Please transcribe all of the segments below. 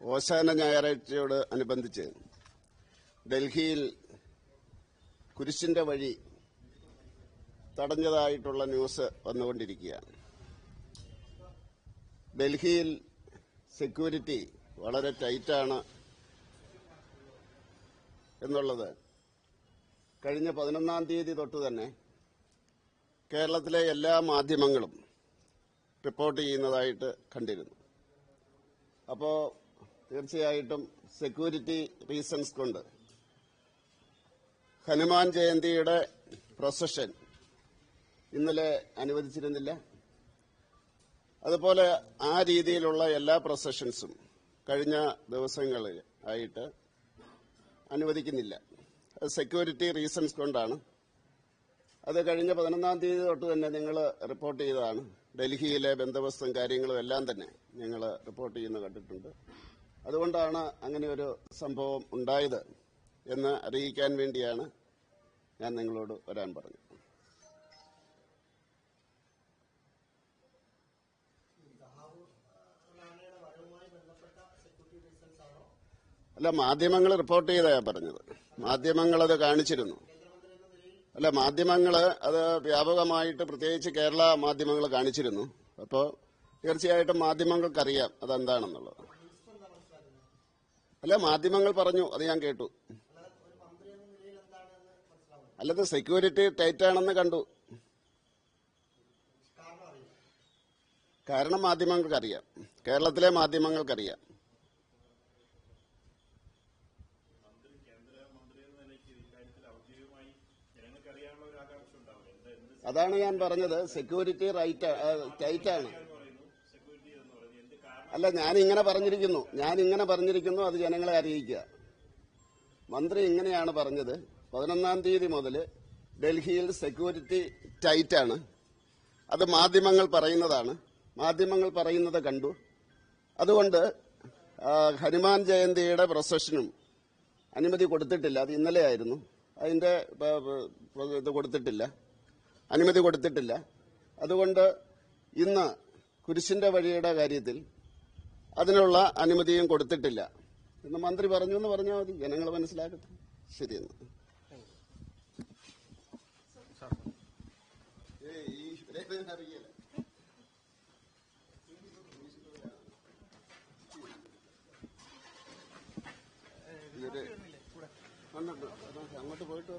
ഓശാന ഞായറാഴ്ചയോട് അനുബന്ധിച്ച് ഡൽഹിയിൽ കുരിശിന്റെ വഴി തടഞ്ഞതായിട്ടുള്ള ന്യൂസ് വന്നുകൊണ്ടിരിക്കുകയാണ്. ഡൽഹിയിൽ സെക്യൂരിറ്റി വളരെ ടൈറ്റാണ് എന്നുള്ളത് കഴിഞ്ഞ പതിനൊന്നാം തീയതി തൊട്ട് തന്നെ കേരളത്തിലെ എല്ലാ മാധ്യമങ്ങളും റിപ്പോർട്ട് ചെയ്യുന്നതായിട്ട് കണ്ടിരുന്നു. അപ്പോൾ തീർച്ചയായിട്ടും സെക്യൂരിറ്റി റീസൺസ് കൊണ്ട് ഹനുമാൻ ജയന്തിയുടെ പ്രൊസഷൻ ഇന്നലെ അനുവദിച്ചിരുന്നില്ല. അതുപോലെ ആ രീതിയിലുള്ള എല്ലാ പ്രൊസഷൻസും കഴിഞ്ഞ ദിവസങ്ങളിൽ ആയിട്ട് അനുവദിക്കുന്നില്ല. അത് സെക്യൂരിറ്റി റീസൺസ് കൊണ്ടാണ്. അത് കഴിഞ്ഞ പതിനൊന്നാം തീയതി തൊട്ട് തന്നെ നിങ്ങൾ റിപ്പോർട്ട് ചെയ്തതാണ്. ഡൽഹിയിലെ ബന്ധവസ്തും കാര്യങ്ങളും എല്ലാം തന്നെ ഞങ്ങൾ റിപ്പോർട്ട് ചെയ്യുന്ന കണ്ടിട്ടുണ്ട്. അതുകൊണ്ടാണ് അങ്ങനെ ഒരു സംഭവം ഉണ്ടായത് എന്ന് അറിയിക്കാൻ വേണ്ടിയാണ് ഞാൻ നിങ്ങളോട് വരാൻ പറഞ്ഞത്. അല്ല മാധ്യമങ്ങൾ റിപ്പോർട്ട് ചെയ്താ പറഞ്ഞത്. മാധ്യമങ്ങൾ അത് കാണിച്ചിരുന്നു. അല്ല മാധ്യമങ്ങൾ അത് വ്യാപകമായിട്ട് പ്രത്യേകിച്ച് കേരള മാധ്യമങ്ങൾ കാണിച്ചിരുന്നു. അപ്പോൾ തീർച്ചയായിട്ടും മാധ്യമങ്ങൾക്കറിയാം അതെന്താണെന്നുള്ളത്. അല്ല മാധ്യമങ്ങൾ പറഞ്ഞു. അത് ഞാൻ കേട്ടു. അല്ലത് സെക്യൂരിറ്റി ടൈറ്റ് ആണെന്ന് കണ്ടു. കാരണം മാധ്യമങ്ങൾക്കറിയാം. കേരളത്തിലെ മാധ്യമങ്ങൾക്കറിയാം. അതാണ് ഞാൻ പറഞ്ഞത്. സെക്യൂരിറ്റി റൈറ്റ് ടൈറ്റ് ആണ്. അല്ല ഞാൻ ഇങ്ങനെ പറഞ്ഞിരിക്കുന്നു. ഞാൻ ഇങ്ങനെ പറഞ്ഞിരിക്കുന്നു അത് ജനങ്ങളെ അറിയിക്കുക. മന്ത്രി ഇങ്ങനെയാണ് പറഞ്ഞത്. പതിനൊന്നാം തീയതി മുതൽ ഡൽഹിയിൽ സെക്യൂരിറ്റി ടൈറ്റ് ആണ് അത് മാധ്യമങ്ങൾ പറയുന്നതാണ്. മാധ്യമങ്ങൾ പറയുന്നത് കണ്ടു. അതുകൊണ്ട് ഹനുമാൻ ജയന്തിയുടെ പ്രൊസഷനും അനുമതി കൊടുത്തിട്ടില്ല. അത് ഇന്നലെ ആയിരുന്നു. പ- ഇത് കൊടുത്തിട്ടില്ല. അനുമതി കൊടുത്തിട്ടില്ല. അതുകൊണ്ട് ഇന്ന് കുരിശിന്റെ വഴിയുടെ കാര്യത്തിൽ അതിനുള്ള അനുമതിയും കൊടുത്തിട്ടില്ല. എന്ന് മന്ത്രി പറഞ്ഞു എന്ന് പറഞ്ഞാൽ മതി ജനങ്ങൾ മനസ്സിലാക്കട്ടെ ശരിയെന്ന് അങ്ങോട്ട് പോയിട്ട്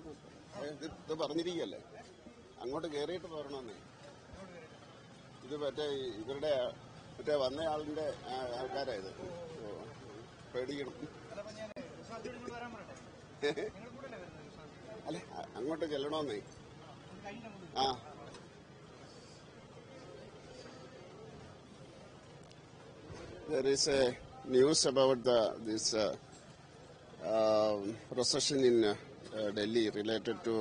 ഇത് പറഞ്ഞിരിക്കല്ലേ അങ്ങോട്ട് കയറിയിട്ട് പോരണമെന്നേ ഇത് മറ്റേ ഇവരുടെ മറ്റേ വന്ന ആളിന്റെ ആൾക്കാരായത് പേടിക്കണം അല്ല അങ്ങോട്ട് ചെല്ലണമെന്നേ ആ There is a news about the this uh, uh, procession in uh, uh, Delhi related to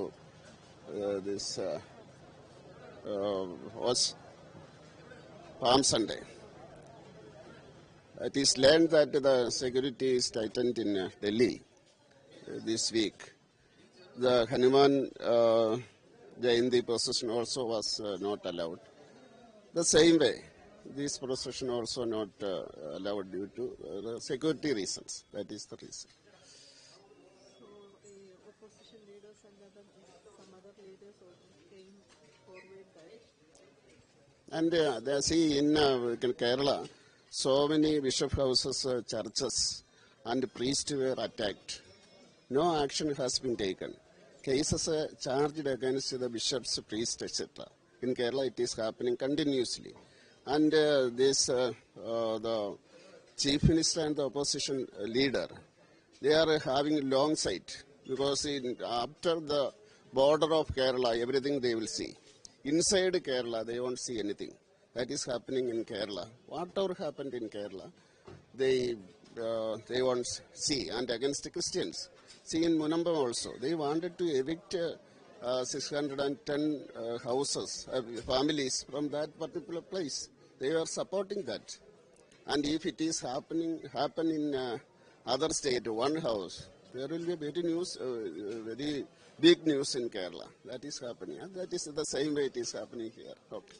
uh, this uh, uh, was Palm Sunday. It is learned that the security is tightened in uh, Delhi uh, this week. The Hanuman uh, Jayanti procession also was uh, not allowed. The same way, this procession also not uh, allowed due to uh, the security reasons. That is the reason. Opposition leaders and other, leaders also came forward that And uh, they see in, uh, in Kerala, so many bishop houses, uh, churches, and priests were attacked. No action has been taken. Cases uh, charged against the bishops, priests, etc. In Kerala, it is happening continuously. And uh, this, uh, uh, the chief minister and the opposition leader, they are having a long sight because in, after the border of Kerala, everything they will see. Inside Kerala, they won't see anything. That is happening in Kerala. Whatever happened in Kerala, they uh, they won't see. And against the Christians, see in Munambam also, they wanted to evict uh, uh, 610 uh, houses, uh, families from that particular place. They were supporting that. And if it is happening happen in other state, one house, there will be very news, very big news in Kerala. That is happening. That is the same way it is happening here. Okay.